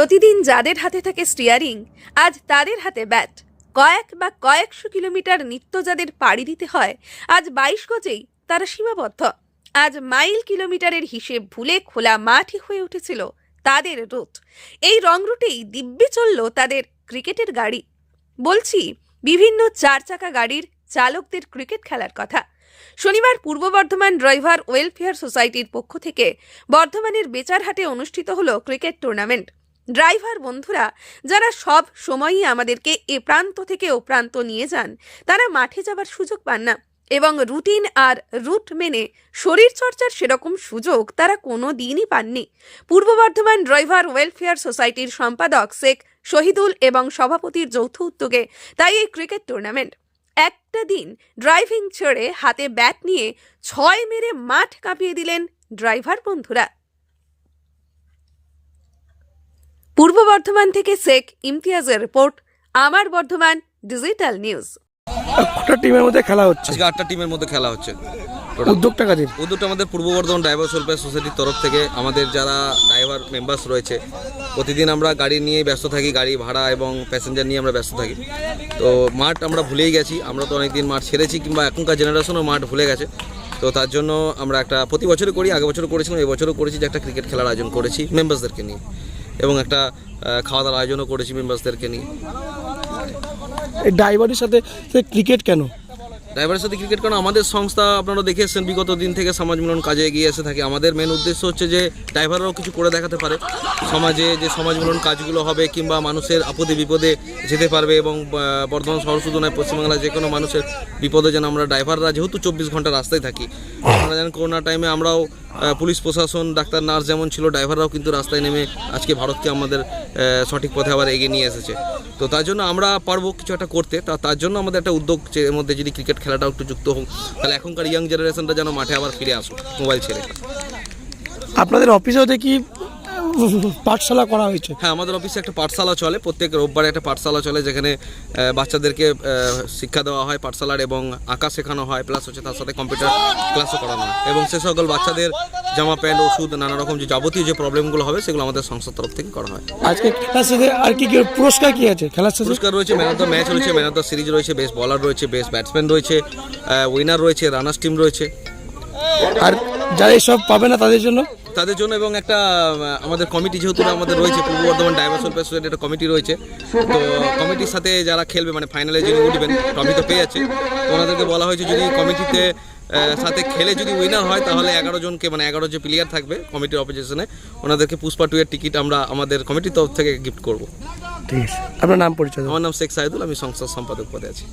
প্রতিদিন যাদের হাতে থাকে স্টিয়ারিং আজ তাদের হাতে ব্যাট কয়েক বা কয়েকশো কিলোমিটার নিত্য যাদের পাড়ি দিতে হয়, আজ বাইশ গজেই তারা সীমাবদ্ধ। আজ মাইল কিলোমিটারের হিসেব ভুলে খোলা মাঠই হয়ে উঠেছিল তাদের রুট। এই রং রুটেই দিব্যে চলল তাদের ক্রিকেটের গাড়ি। বলছি, বিভিন্ন চার চাকা গাড়ির চালকদের ক্রিকেট খেলার কথা। শনিবার পূর্ব বর্ধমান ড্রাইভার ওয়েলফেয়ার সোসাইটির পক্ষ থেকে বর্ধমানের বেচারহাটে অনুষ্ঠিত হলো ক্রিকেট টুর্নামেন্ট। ড্রাইভার বন্ধুরা, যারা সব সময়ই আমাদেরকে এ প্রান্ত থেকে ও প্রান্ত নিয়ে যান, তারা মাঠে যাবার সুযোগ পান না এবং রুটিন আর রুট মেনে শরীর চর্চার সেরকম সুযোগ তারা কোনো দিনই পাননি। পূর্ব বর্ধমান ড্রাইভার ওয়েলফেয়ার সোসাইটির সম্পাদক শেখ শহীদুল এবং সভাপতির যৌথ উদ্যোগে তাই এই ক্রিকেট টুর্নামেন্ট। একটা দিন ড্রাইভিং ছেড়ে হাতে ব্যাট নিয়ে ছয় মেরে মাঠ কাঁপিয়ে দিলেন ড্রাইভার বন্ধুরা পূর্ব বর্ধমান থেকে শেখ ইমতিয়াজের রিপোর্ট আমার বর্ধমান ডিজিটাল নিউজ। কটা টিমের মধ্যে খেলা হচ্ছে? আজকে আটটা টিমের মধ্যে খেলা হচ্ছে। উদ্যোগটা কাদের উদ্যোগটা আমাদের পূর্ব বর্ধমান ড্রাইভার ওয়েলফেয়ার সোসাইটির তরফ থেকে আমাদের যারা ড্রাইভার মেম্বার্স রয়েছে প্রতিদিন আমরা গাড়ি নিয়ে ব্যস্ত থাকি গাড়ি ভাড়া এবং প্যাসেঞ্জার নিয়ে আমরা ব্যস্ত থাকি। তো মাঠ আমরা ভুলেই গেছি আমরা তো অনেকদিন মাঠ ছেড়েছি কিংবা এখনকার জেনারেশনও মাঠ ভুলে গেছে। তো তার জন্য আমরা একটা প্রতি বছরই করি আগে বছরও করেছিলাম এবছরও করেছি যে একটা ক্রিকেট খেলার আয়োজন করেছি মেম্বার্সদেরকে নিয়ে। এবং একটা খাওয়া দাওয়ার আয়োজনও করেছি মেম্বার্সদেরকে নিয়ে। এই ড্রাইভারের সাথে ক্রিকেট কেন? ড্রাইভারের সাথে ক্রিকেট কারণ আমাদের সংস্থা আপনারা দেখে এসেছেন। বিগত দিন থেকে সমাজ মিলন কাজে এগিয়ে এসে থাকে। আমাদের মেন উদ্দেশ্য হচ্ছে যে ড্রাইভাররাও কিছু করে দেখাতে পারে। সমাজে যে সমাজ মিলন কাজগুলো হবে কিংবা মানুষের আপদে বিপদে যেতে পারবে এবং বর্ধমান শহর শুধু নয় পশ্চিমবাংলায় যে কোনো মানুষের বিপদে যেন আমরা ড্রাইভাররা যেহেতু চব্বিশ ঘণ্টা রাস্তায় থাকি। আপনারা জানেন করোনা টাইমে আমরাও পুলিশ, প্রশাসন, ডাক্তার নার্স যেমন ছিল ড্রাইভাররাও কিন্তু রাস্তায় নেমে আজকে ভারতকে আমাদের সঠিক পথে আবার এগিয়ে নিয়ে এসেছে। তো তার জন্য আমরা পারব কিছু একটা করতে। তা তার জন্য আমাদের একটা উদ্যোগ মধ্যে যদি ক্রিকেট খেলাটাও একটু যুক্ত হোক। তাহলে এখনকার ইয়াং জেনারেশনটা যেন মাঠে আবার ফিরে আসুক মোবাইল ছেড়ে। আপনাদের অফিসেও দেখি পাঠশালা করা হয়েছে? হ্যাঁ আমাদের অফিসে একটা পাঠশালা চলে। প্রত্যেক রোববারে একটা পাঠশালা চলে যেখানে বাচ্চাদেরকে শিক্ষা দেওয়া হয় পাঠশালার এবং আঁকা শেখানো হয়। প্লাস হচ্ছে তার সাথে কম্পিউটার ক্লাসও করানো হয়। এবং সে সকল বাচ্চাদের জামা প্যান্ট ওষুধ নানা রকম যে যাবতীয় যে প্রবলেমগুলো হবে সেগুলো আমাদের সংস্থার তরফ থেকে করা হয়। আজকে খেলার সাথে আর কি কি পুরস্কার কি আছে খেলার সাথে? পুরস্কার রয়েছে ম্যান অফ দ্য ম্যাচ রয়েছে ম্যান অফ দ্য সিরিজ রয়েছে বেস্ট বলার রয়েছে বেস্ট ব্যাটসম্যান রয়েছে উইনার রয়েছে রানার্স টিম রয়েছে। আর যারা এসব পাবে না তাদের জন্য? তাদের জন্য এবং একটা আমাদের কমিটি যেহেতু আমাদের রয়েছে Purba Bardhaman drivers welfare society একটা কমিটি রয়েছে। তো কমিটির সাথে যারা খেলবে মানে ফাইনালে যিনি উঠবেন ট্রফি তো পেয়ে যাচ্ছে। ওনাদেরকে বলা হয়েছে যদি কমিটিতে সাথে খেলে যদি উইনার হয় তাহলে এগারো জনকে মানে এগারো যে প্লেয়ার থাকবে কমিটির অপোজিশনে ওনাদেরকে পুষ্পা টু এর টিকিট আমরা আমাদের কমিটির তরফ থেকে গিফট করব। ঠিক আছে। আপনার নাম পরিচয় আমার নাম শেখ সাইদুল আমি সংস্থার সম্পাদক পদে আছি।